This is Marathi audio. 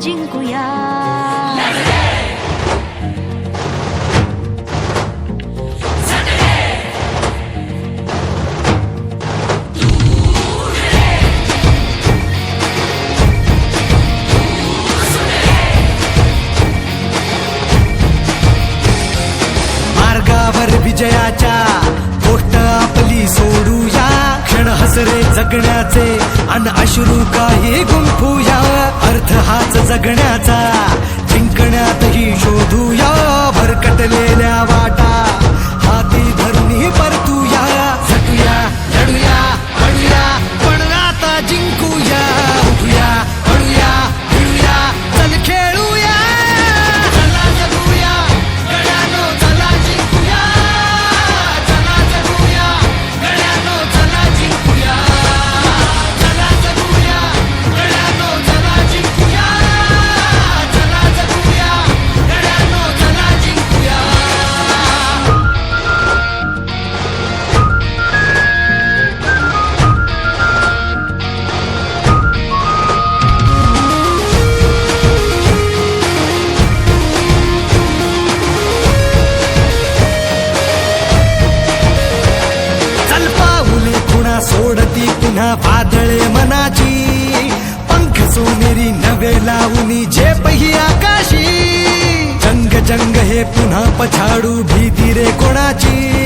जिंकूया. मार्गावर विजयाच्या गोष्ट आपली सोडूया. क्षण हसरे जगण्याचे अन अश्रू काही गुंफूया. अर्थ जगण्याचा जिंकण्यातही शोधूया. आदळे मनाची पंख सोनेरी नवे लावणी जे पही आकाशी. जंग जंग हे पुन्हा पछाडू भीती रे कोणाची?